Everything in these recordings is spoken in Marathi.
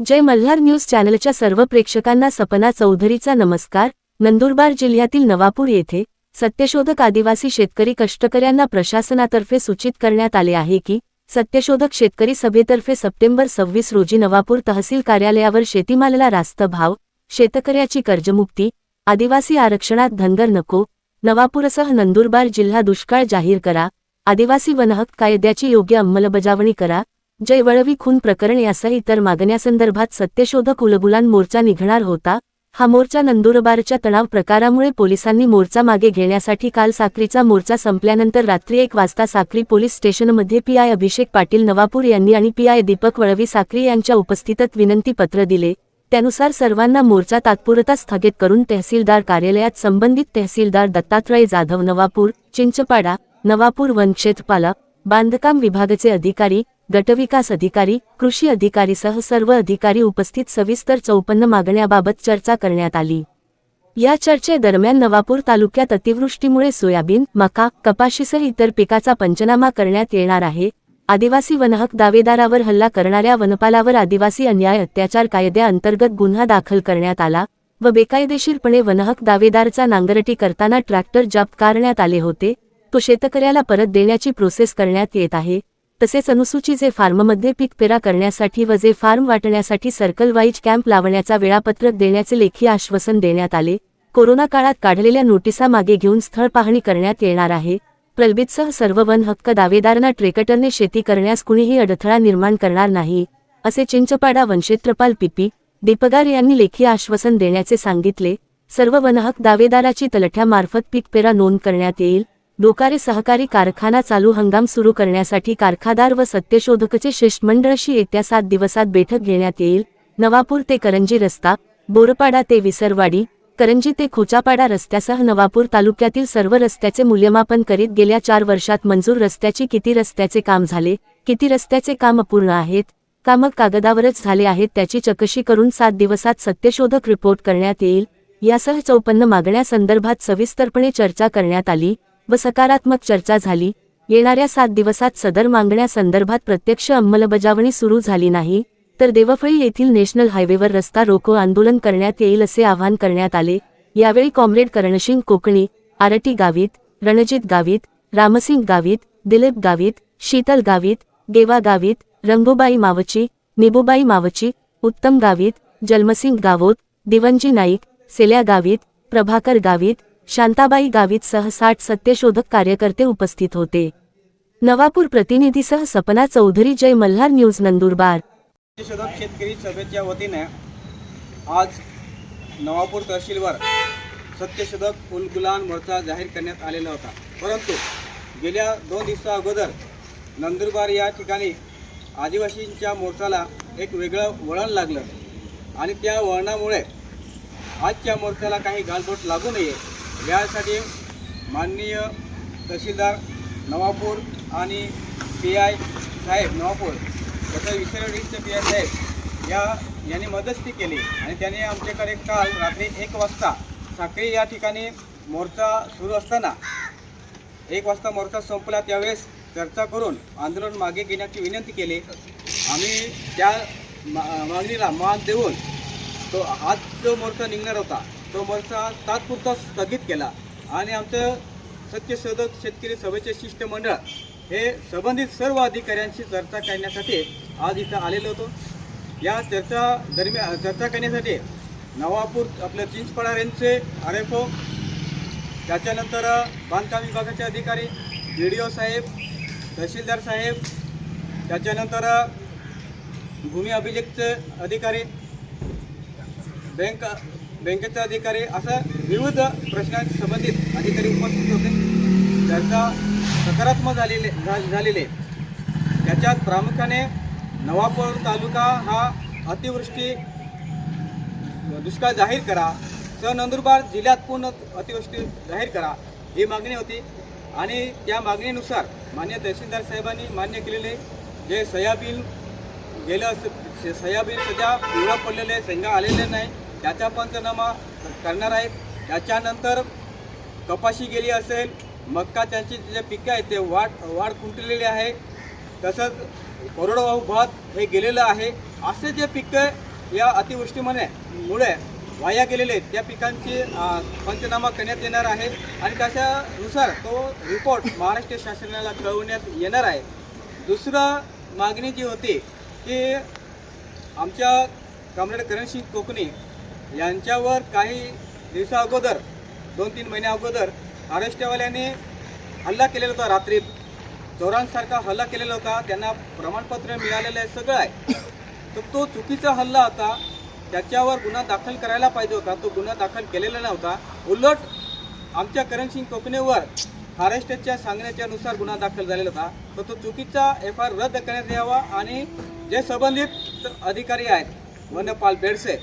जय मल्हार न्यूज चॅनलच्या सर्व प्रेक्षकांना सपना चौधरीचा नमस्कार. नंदुरबार जिल्ह्यातील नवापूर येथे सत्यशोधक आदिवासी शेतकरी कष्टकऱ्यांना प्रशासनातर्फे सूचित करण्यात आले आहे की सत्यशोधक शेतकरी सभेतर्फे सप्टेंबर सव्वीस रोजी नवापूर तहसील कार्यालयावर शेतीमालाला रास्त भाव शेतकऱ्याची कर्जमुक्ती आदिवासी आरक्षणात धनगर नको नवापूरसह नंदुरबार जिल्हा दुष्काळ जाहीर करा आदिवासी वनहक्क कायद्याची योग्य अंमलबजावणी करा जय वळवी खून प्रकरण यासह इतर मागण्यासंदर्भात सत्यशोधक उलगुलान मोर्चा निघणार होता. हा मोर्चा नंदुरबारच्या तणाव प्रकारामुळे पोलिसांनी मोर्चा मागे घेण्यासाठी काल साक्रीचा मोर्चा संपल्यानंतर रात्री एक वाजता साक्री पोलीस स्टेशनमध्ये पीआय अभिषेक पाटील नवापूर यांनी आणि पीआय दीपक वळवी साक्री यांच्या उपस्थितीत विनंती पत्र दिले. त्यानुसार सर्वांना मोर्चा तात्पुरता स्थगित करून तहसीलदार कार्यालयात संबंधित तहसीलदार दत्तात्रय जाधव नवापूर चिंचपाडा नवापूर वनक्षेत्रपाला बांधकाम विभागाचे अधिकारी गटविकास अधिकारी कृषी अधिकारीसह सर्व अधिकारी उपस्थित सविस्तर चौपन्न मागण्याबाबत चर्चा करण्यात आली. या चर्चेदरम्यान नवापूर तालुक्यात अतिवृष्टीमुळे सोयाबीन मका कपाशीसह इतर पिकाचा पंचनामा करण्यात येणार आहे. आदिवासी वनहक दावेदारावर हल्ला करणाऱ्या वनपालावर आदिवासी अन्याय अत्याचार कायद्याअंतर्गत गुन्हा दाखल करण्यात आला व बेकायदेशीरपणे वनहक दावेदारचा नांगरटी करताना ट्रॅक्टर जप्त करण्यात आले होते. तो शेतकऱ्याला परत देण्याची प्रोसेस करण्यात येत आहे. तसेच अनुसूचीचे फार्ममध्ये पीक पेरा करण्यासाठी व जे फार्म वाटण्यासाठी सर्कल वाईज कॅम्प लावण्याचा वेळापत्रक देण्याचे लेखी आश्वासन देण्यात आले. कोरोना काळात काढलेल्या नोटिसा मागे घेऊन स्थळ पाहणी करण्यात येणार आहे. प्रलबितसह सर्व वन हक्क दावेदारांना ट्रेकटरने शेती करण्यास कुणीही अडथळा निर्माण करणार नाही असे चिंचपाडा वनक्षेत्रपाल पिपी दीपगार यांनी लेखी आश्वासन देण्याचे सांगितले. सर्व वनहक दावेदाराची तलठ्यामार्फत पीक पेरा नोंद करण्यात येईल. डोकारे सहकारी कारखाना चालू हंगाम सुरू करण्यासाठी कारखादार व सत्यशोधकचे शिष्टमंडळशी येत्या सात दिवसात बैठक घेण्यात येईल. नवापूर ते करंजी रस्ता बोरपाडा ते विसरवाडी करंजी ते खोचापाडा रस्त्यासह नवापूर तालुक्यातील सर्व रस्त्याचे मूल्यमापन करीत गेल्या चार वर्षात मंजूर रस्त्याची किती रस्त्याचे काम झाले किती रस्त्याचे काम अपूर्ण आहेत कामं कागदावरच झाले आहेत त्याची चकशी करून सात दिवसात सत्यशोधक रिपोर्ट करण्यात येईल. यासह चौपन्न मागण्यासंदर्भात सविस्तरपणे चर्चा करण्यात आली. व सकारात्मक चर्चा झाली. येणाऱ्या सात दिवसात सदर मागण्यासंदर्भात प्रत्यक्ष अंमलबजावणी सुरू झाली नाही तर देवफळी येथील नॅशनल हायवेवर रस्ता रोको आंदोलन करण्यात येईल असे आवाहन करण्यात आले. यावेळी कॉम्रेड करणसिंग कोकणी आरटी गावित रणजित गावित रामसिंग गावित दिलीप गावित शीतल गावित गेवा गावित रंगूबाई मावची निबूबाई मावची उत्तम गावित जन्मसिंग गावोत दिवंजी नाईक सेल्या गावित प्रभाकर गावित शांताबाई गावित सह साठ सत्यशोधक कार्यकर्ते उपस्थित होते. नवापूर प्रतिनिधीसह सपना चौधरी जय मल्हार न्यूज नंदुरबार. सत्यशोधक शेतकरी सभेच्या वतीने आज नवापूर तहसीलवर सत्यशोधक उलगुलान मोर्चा जाहीर करण्यात आलेला होता. परंतु गेल्या दोन दिवसा अगोदर नंदुरबार या ठिकाणी आदिवासींच्या मोर्चाला एक वेगळं वळण लागलं आणि त्या वळणामुळे आजच्या मोर्चाला काही गालबोट लागू नये यासाठी माननीय तहसीलदार नवापूर आणि पी आय साहेब नवापूर तसं विसरवडीचे पी आय साहेब या यांनी मदतही केली आणि त्याने आमच्याकडे काल रात्री एक वाजता साखरी या ठिकाणी मोर्चा सुरू असताना एक वाजता मोर्चा संपला त्यावेळेस चर्चा करून आंदोलन मागे घेण्याची विनंती केली. आम्ही त्या मा मागणीला मान देऊन तो हात जो मोर्चा निघणार होता तो मोर्चा तात्पुरता स्थगित केला. आणि आमचं सत्यशोधक शेतकरी सभेचे शिष्टमंडळ हे संबंधित सर्व अधिकाऱ्यांशी चर्चा करण्यासाठी आज इथं आलेलो होतो. या चर्चा दरम्यान चर्चा करण्यासाठी नवापूर आपल्या चिंचपाडा रेंजचे आर एफ ओ त्याच्यानंतर बांधकाम विभागाचे अधिकारी डी डी ओ साहेब तहसीलदार साहेब त्याच्यानंतर भूमी अभिलेखचे अधिकारी बँक बँकेचे अधिकारी असं विविध प्रश्नांशी संबंधित अधिकारी उपस्थित होते. त्यांचा सकारात्मक झालेले झालेले. त्याच्यात प्रामुख्याने नवापूर तालुका हा अतिवृष्टी दुष्काळ जाहीर करा. स नंदुरबार जिल्ह्यात पूर्ण अतिवृष्टी जाहीर करा ही मागणी होती. आणि त्या मागणीनुसार मान्य तहसीलदार साहेबांनी मान्य केलेले जे सोयाबीन गेलं सयाबीन सोयाबीन सध्या पिवळं पडलेले शेंगा आलेले नाही. त्याचा पंचनामा करणार आहेत. त्याच्यानंतर कपाशी गेली असेल मक्का त्यांची जे पिकं आहेत ते वाढ वाढ खुंटलेली आहे. तसंच कोरडवाहू भात हे गेलेलं आहे. असे जे पिकं या अतिवृष्टीमुळे मुळे वाया गेलेले आहेत, त्या पिकांची पंचनामा करण्यात येणार आहे. आणि त्याच्यानुसार तो रिपोर्ट महाराष्ट्र शासनाला कळवण्यात येणार आहे. दुसरं मागणी जी होती की आमच्या कॉम्रेड करणसिंग कोकणी यांच्यावर काही दिवसा अगोदर दोन तीन महिन्या अगोदर आरेष्टेवाल्याने हल्ला केलेला होता रात्री. चोरांसारखा हल्ला केलेला होता. त्यांना प्रमाणपत्र मिळालेलं आहे सगळं आहे. तर तो चुकीचा हल्ला होता. त्याच्यावर गुन्हा दाखल करायला पाहिजे होता. तो गुन्हा दाखल केलेला नव्हता. उलट आमच्या करणसिंग कोकणेवर महाराष्ट्राच्या सांगण्याच्यानुसार गुन्हा दाखल झालेला होता. तर तो चुकीचा एफ आय रद्द करण्यात यावा आणि जे संबंधित अधिकारी आहेत वनपाल बेडसे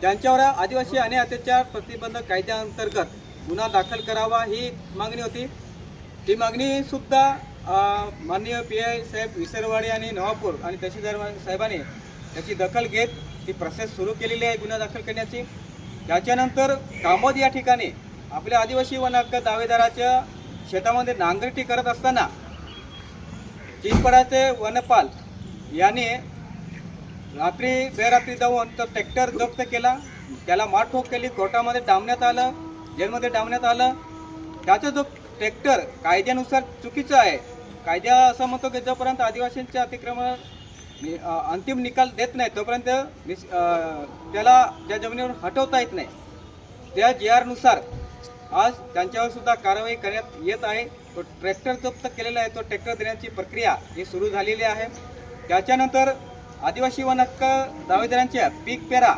त्यांच्यावर आदिवासी आणि अत्याचार प्रतिबंधक कायद्याअंतर्गत गुन्हा दाखल करावा ही मागणी होती. ती मागणी सुद्धा माननीय पी आय साहेब विसरवाडे आणि नवापूर आणि तहसीलदार साहेबांनी त्याची दखल घेत ती प्रोसेस सुरू केलेली आहे गुन्हा दाखल करण्याची. त्याच्यानंतर कामोद या ठिकाणी आपल्या आदिवासी वन हक्क दावेदाराच्या शेतामध्ये नांगरटी करत असताना चिंचपडाचे वनपाल याने रात्री बेरात्री जाऊन तो ट्रॅक्टर जप्त केला. त्याला माठोक केली. कोर्टामध्ये डांबण्यात आलं. जेलमध्ये डांबण्यात आलं. त्याचा जो ट्रॅक्टर कायद्यानुसार चुकीचं आहे. कायद्या असं म्हणतो की जोपर्यंत आदिवासींच्या अतिक्रमण नि- अंतिम निकाल देत नाही तोपर्यंत त्याला त्या जमिनीवर हटवता येत नाही. त्या जी आरनुसार आज त्यांच्यावर सुद्धा कारवाई करण्यात येत आहे. तो ट्रॅक्टर जप्त केलेला आहे. तो ट्रॅक्टर देण्याची प्रक्रिया ही सुरू झालेली आहे. त्याच्यानंतर आदिवासी वन हक्क दावेदारांच्या पीक पेरा.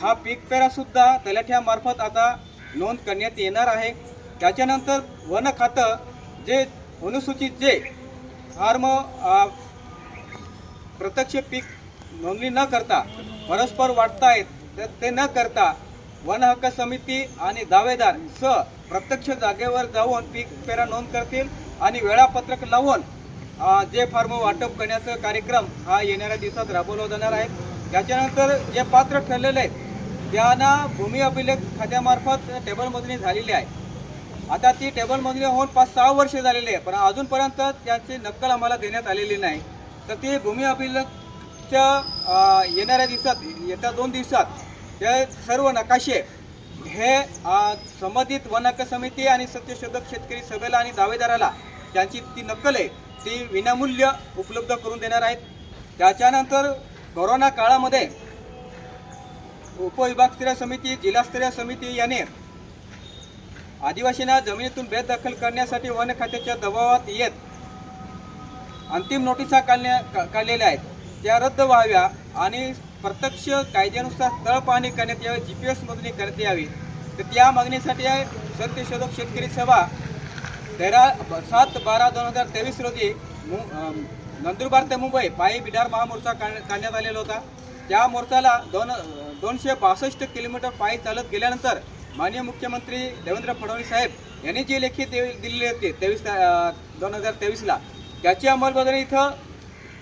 हा पीक पेरा सुद्धा तलाठ्यामार्फत आता नोंद करण्यात येणार आहे. त्याच्यानंतर वन खातं जे अनुसूचित जे फार्म प्रत्यक्ष पीक नोंदणी न करता परस्पर वाटतायत तर ते न करता वन हक्क समिती आणि दावेदार स प्रत्यक्ष जागेवर जाऊन पीक पेरा नोंद करतील आणि वेळापत्रक लावून जे फार्म वाटप करण्याचा कार्यक्रम हा येणाऱ्या दिवसात राबवला जाणार आहे. त्याच्यानंतर जे पात्र ठरलेले आहेत त्यांना भूमी अभिलेख खात्यामार्फत टेबल मोजणी झालेली आहे. आता ती टेबल मोजणी होऊन पाच सहा वर्ष झालेली आहे पण अजूनपर्यंत त्याची नक्कल आम्हाला देण्यात आलेली नाही. तर ती भूमी अभिलेखच्या येणाऱ्या दिवसात येत्या दोन दिवसात ते सर्व नकाशे हे संबंधित वन समिती आणि सत्यशोधक शेतकरी सभेला आणि दावेदाराला त्यांची ती नक्कल आहे. ती विनामूल्य उपलब्ध करून देणार आहेत. त्याच्यानंतर कोरोना काळामध्ये उपविभागस्तरीय समिती जिल्हास्तरीय समिती याने आदिवासींना जमिनीतून बेदखल करण्यासाठी वन खात्याच्या दबावात येत अंतिम नोटिसा काढण्या का- काढलेल्या आहेत. त्या रद्द व्हाव्या आणि प्रत्यक्ष कायद्यानुसार तळ पाहणी करण्यात यावी जी पी एस मोजणी करण्यात यावी. तर त्या मागणीसाठी सत्यशोधक शेतकरी सभा तेरा सात बारा दोन हजार तेवीस रोजी मु नंदुरबार ते मुंबई पायी बिडार महामोर्चा काढ- काढण्यात आलेला होता. त्या मोर्चाला दोन दोनशे बासष्ट किलोमीटर पायी चालत गेल्यानंतर माननीय मुख्यमंत्री देवेंद्र फडणवीस साहेब यांनी जी लेखी दे दिलेली होती तेवीस दोन हजार तेवीसला त्याची अंमलबजावणी इथं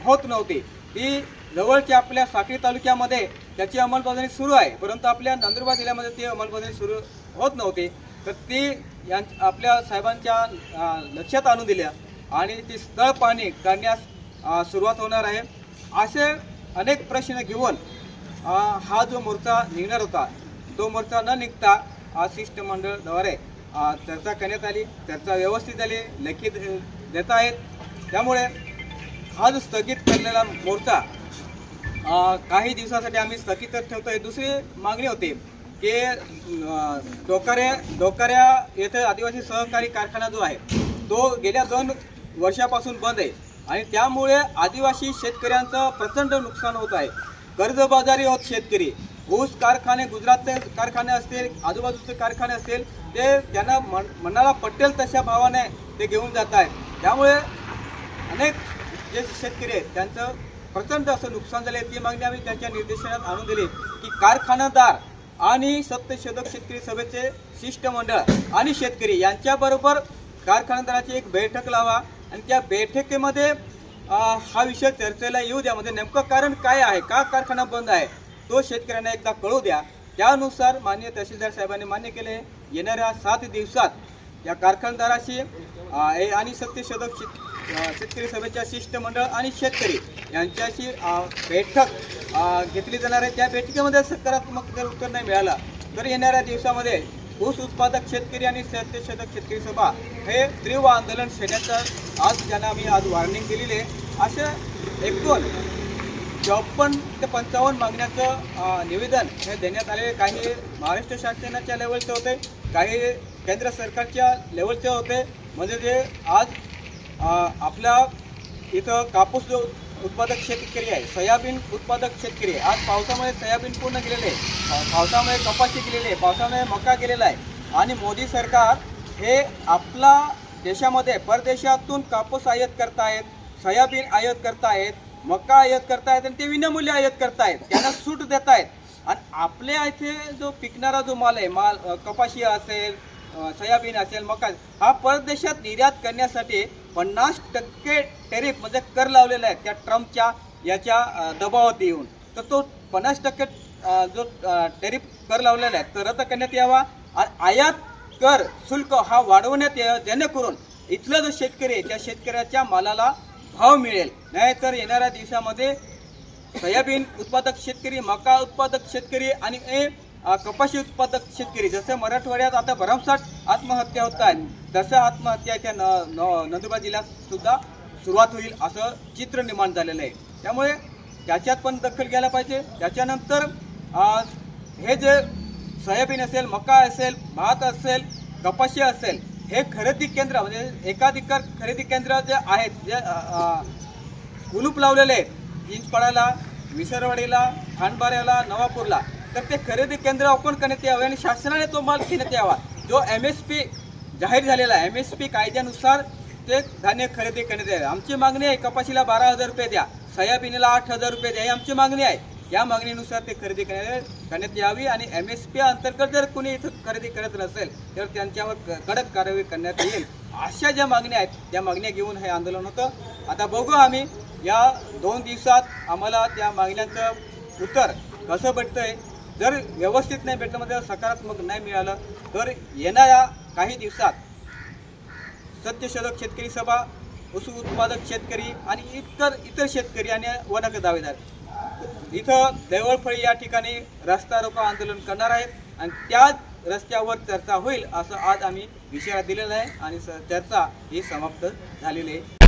होत नव्हती. ती जवळच्या आपल्या साखरी तालुक्यामध्ये त्याची अंमलबजावणी सुरू आहे. परंतु आपल्या नंदुरबार जिल्ह्यामध्ये ती अंमलबजावणी सुरू होत नव्हती. तर ती यां आपल्या साहेबांच्या लक्षात आणून दिल्या. आणि ती स्थळ पाणी करण्यास सुरुवात होणार आहे. असे अनेक प्रश्न घेऊन हा जो मोर्चा निघणार होता तो मोर्चा न निघता शिष्टमंडळद्वारे चर्चा करण्यात आली. चर्चा व्यवस्थित झाली. लेखित देत आहेत त्यामुळे हा जो स्थगित केलेला मोर्चा काही दिवसासाठी आम्ही स्थगितच आहे दुसरी मागणी होती की अ, डोकऱ्या डोकाऱ्या येथे आदिवासी सहकारी कारखाना जो आहे तो गेल्या दोन वर्षापासून बंद आहे. आणि त्यामुळे आदिवासी शेतकऱ्यांचं प्रचंड नुकसान होत आहे. कर्जबाजारी होत शेतकरी. ऊस कारखाने गुजरातचे कारखाने असतील आजूबाजूचे कारखाने असतील ते त्यांना मन मनाला पटेल तशा भावाने ते घेऊन जात आहेत. त्यामुळे अनेक जे शेतकरी आहेत त्यांचं प्रचंड असं नुकसान झाले ती मागणी आम्ही त्यांच्या निर्देशनात आणून दिली की कारखानादार आणि सत्यशोधक शेतकरी सभेचे शिष्टमंडळ आणि शेतकरी यांच्याबरोबर कारखानदाराची एक बैठक लावा. आणि त्या बैठकीमध्ये हा विषय चर्चेला येऊ द्या. म्हणजे नेमकं कारण काय आहे? का कारखाना बंद आहे? तो शेतकऱ्यांना एकदा कळू द्या. त्यानुसार माननीय तहसीलदार साहेबांनी मान्य केले येणाऱ्या सात दिवसात या कारखानदाराशी आणि सत्यशोधक शेतकरी सभेच्या शिष्टमंडळ आणि शेतकरी यांच्याशी बैठक घेतली जाणार. आहे त्या बैठकीमध्ये सकारात्मक जर उत्तर नाही मिळालं तर येणाऱ्या दिवसामध्ये ऊस उत्पादक शेतकरी आणि सत्यशोधक शेतकरी सभा हे तीव्र आंदोलन छेडण्याचं आज ज्यांना आम्ही आज वॉर्निंग दिलेली आहे असं एकूण चौपन्न ते पंचावन्न मागण्याचं निवेदन हे देण्यात आले काही महाराष्ट्र शासनाच्या लेवलचे होते काही केंद्र सरकारच्या लेवलचे होते. म्हणजे जे आज आपल्या इथं कापूस जो उत्पादक शेतकरी आहे. सोयाबीन उत्पादक शेतकरी आहे. आज पावसामुळे सोयाबीन पूर्ण गेलेले आहे. पावसामुळे कपाशी गेलेली आहे. पावसामुळे मका गेलेला आहे. आणि मोदी सरकार हे आपला देशामध्ये परदेशातून कापूस आयात करतायत सोयाबीन आयात करतायत मका आयात करतायत आणि ते विनामूल्य आयात करतायत. त्यांना सूट देत आहेत आणि आपल्या इथे जो पिकणारा जो माल आहे माल कपाशी असेल सोयाबीन असेल मका हा परदेशात निर्यात करण्यासाठी पन्नास टक्के टेरिफ म्हणजे कर लावलेला आहे त्या ट्रम्पच्या याच्या दबावात येऊन. तर तो पन्नास टक्के जो टेरिफ कर लावलेला आहे तो रद्द करण्यात यावा. आयात कर शुल्क हा वाढवण्यात यावा जेणेकरून इथलं जो शेतकरी आहे त्या शेतकऱ्याच्या मालाला भाव मिळेल. नाहीतर येणाऱ्या दिवसामध्ये सोयाबीन उत्पादक शेतकरी मका उत्पादक शेतकरी आणि ए कपाशी उत्पादक शेतकरी जसं मराठवाड्यात आता भरमसाठ आत्महत्या होत आहेत तसं आत्महत्याच्या न नंदुरबार जिल्ह्यात सुद्धा सुरुवात होईल असं चित्र निर्माण झालेलं आहे. त्यामुळे त्याच्यात पण दखल घ्यायला पाहिजे. त्याच्यानंतर हे जे सोयाबीन असेल मका असेल भात असेल कपाशी असेल हे खरेदी केंद्र म्हणजे एकाधिकार खरेदी केंद्र जे आहेत जे कुलूप लावलेले आहेत इंचपाड्याला विसरवाडीला खांडबाऱ्याला नवापूरला तर ते खरेदी केंद्र ओपन करण्यात यावे आणि शासनाने तो माल घेण्यात यावा. जो एम एस पी जाहीर झालेला आहे एम एस पी कायद्यानुसार ते धान्य खरेदी करण्यात यावे. आमची मागणी आहे कपाशीला बारा हजार रुपये द्या सोयाबीनला आठ हजार रुपये द्या ही आमची मागणी आहे. या मागणीनुसार ते खरेदी करण्यात करण्यात यावी आणि एम एस पी अंतर्गत जर कोणी इथं खरेदी करत नसेल तर त्यांच्यावर कडक कारवाई करण्यात येईल. अशा ज्या मागण्या आहेत त्या मागण्या घेऊन हे आंदोलन होतं. आता बघू आम्ही या दोन दिवसात आम्हाला त्या मागण्यांचं उत्तर कसं भेटतंय जर व्यवस्थित नाही भेटलं म्हणजे सकारात्मक नाही मिळालं तर येणाऱ्या काही दिवसात सत्यशोधक शेतकरी सभा पशु उत्पादक शेतकरी आणि इतर इतर शेतकरी आणि वनक दावेदार. इथं देवळफळी या ठिकाणी रस्ता रोको आंदोलन करणार आहेत आणि त्याच रस्त्यावर चर्चा होईल असं आज आम्ही इशारा दिलेला आहे आणि स- चर्चा ही समाप्त झालेली आहे.